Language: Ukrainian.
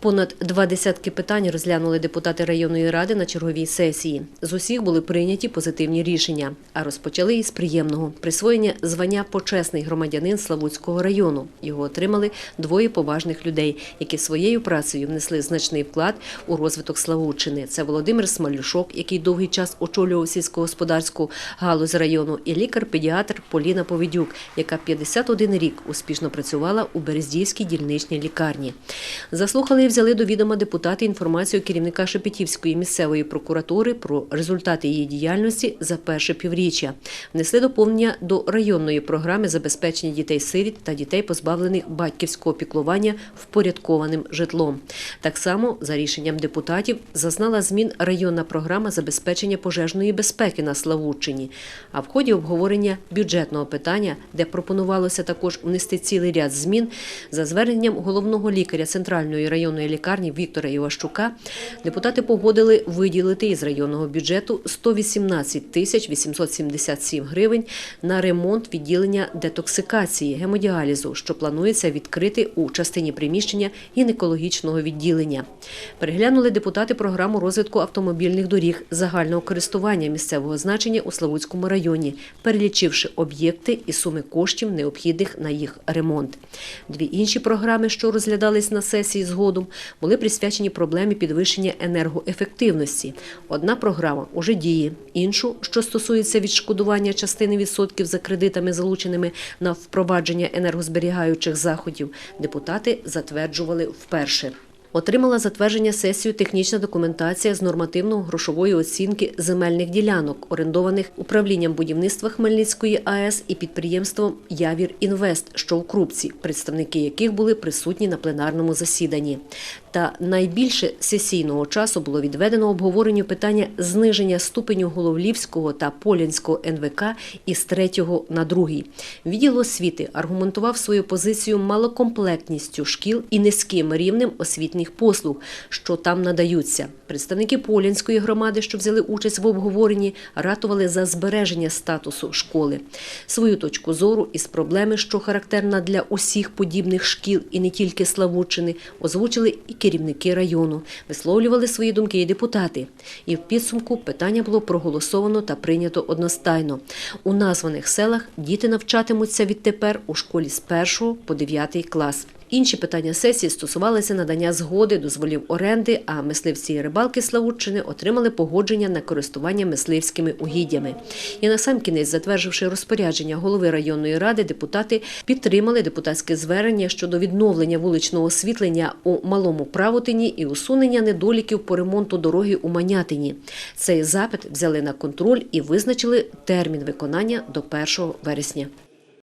Понад два десятки питань розглянули депутати районної ради на черговій сесії. З усіх були прийняті позитивні рішення, а розпочали із приємного присвоєння звання почесний громадянин Славутського району. Його отримали двоє поважних людей, які своєю працею внесли значний вклад у розвиток Славутчини. Це Володимир Смалюшок, який довгий час очолював сільськогосподарську галузь району, і лікар-педіатр Поліна Повідюк, яка 51 рік успішно працювала у Берездівській дільничній лікарні. Заслухали взяли до відома депутати інформацію керівника Шепетівської місцевої прокуратури про результати її діяльності за перше півріччя. Внесли доповнення до районної програми забезпечення дітей-сиріт та дітей, позбавлених батьківського піклування впорядкованим житлом. Так само, за рішенням депутатів, зазнала змін районна програма забезпечення пожежної безпеки на Славутчині. А в ході обговорення бюджетного питання, де пропонувалося також внести цілий ряд змін, за зверненням головного лікаря Центральної районної лікарні Віктора Іващука, депутати погодили виділити із районного бюджету 118 тисяч 877 гривень на ремонт відділення детоксикації гемодіалізу, що планується відкрити у частині приміщення гінекологічного відділення. Переглянули депутати програму розвитку автомобільних доріг загального користування місцевого значення у Славутському районі, перелічивши об'єкти і суми коштів, необхідних на їх ремонт. Дві інші програми, що розглядались на сесії згодом, були присвячені проблемі підвищення енергоефективності. Одна програма уже діє, іншу, що стосується відшкодування частини відсотків за кредитами, залученими на впровадження енергозберігаючих заходів, депутати затверджували вперше. Отримала затвердження сесію технічна документація з нормативно-грошової оцінки земельних ділянок, орендованих управлінням будівництва Хмельницької АЕС і підприємством Явір Інвест, що у Крупці, представники яких були присутні на пленарному засіданні. Та найбільше сесійного часу було відведено обговоренню питання зниження ступеню Головлівського та Полянського НВК із третього на другий. Відділ освіти аргументував свою позицію малокомплектністю шкіл і низьким рівнем освітніх послуг, що там надаються. Представники Полянської громади, що взяли участь в обговоренні, ратували за збереження статусу школи. Свою точку зору із проблеми, що характерна для усіх подібних шкіл і не тільки Славутчини, озвучили і керівники району, висловлювали свої думки і депутати. І в підсумку питання було проголосовано та прийнято одностайно. У названих селах діти навчатимуться відтепер у школі з 1 по 9 клас. Інші питання сесії стосувалися надання згоди, дозволів оренди, а мисливці і рибалки Славутчини отримали погодження на користування мисливськими угіддями. І на сам кінець, затвердивши розпорядження голови районної ради, депутати підтримали депутатське звернення щодо відновлення вуличного освітлення у малому правотині і усунення недоліків по ремонту дороги у Манятині. Цей запит взяли на контроль і визначили термін виконання до 1 вересня.